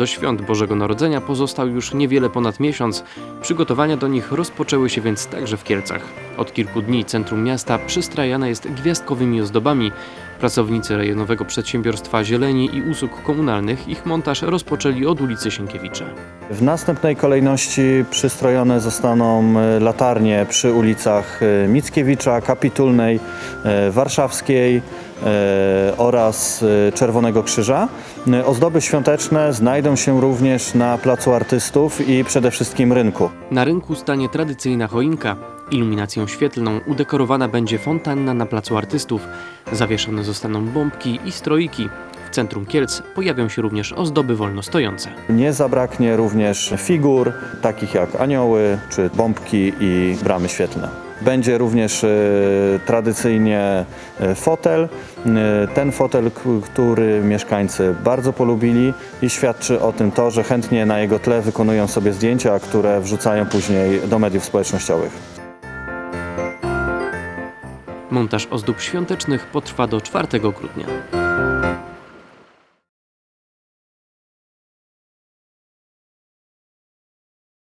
Do świąt Bożego Narodzenia pozostał już niewiele ponad miesiąc. Przygotowania do nich rozpoczęły się więc także w Kielcach. Od kilku dni centrum miasta przystrajane jest gwiazdkowymi ozdobami. Pracownicy rejonowego przedsiębiorstwa zieleni i usług komunalnych ich montaż rozpoczęli od ulicy Sienkiewicza. W następnej kolejności przystrojone zostaną e, latarnie przy ulicach e, Mickiewicza, Kapitulnej, e, Warszawskiej oraz Czerwonego Krzyża. Ozdoby świąteczne znajdą się również na Placu Artystów i przede wszystkim rynku. Na rynku stanie tradycyjna choinka. Iluminacją świetlną udekorowana będzie fontanna na Placu Artystów. Zawieszone zostaną bombki i stroiki. W centrum Kielc pojawią się również ozdoby wolnostojące. Nie zabraknie również figur, takich jak anioły czy bombki i bramy świetlne. Będzie również e, tradycyjnie e, fotel. E, Ten fotel, który mieszkańcy bardzo polubili i świadczy o tym to, że chętnie na jego tle wykonują sobie zdjęcia, które wrzucają później do mediów społecznościowych. Montaż ozdób świątecznych potrwa do 4 grudnia.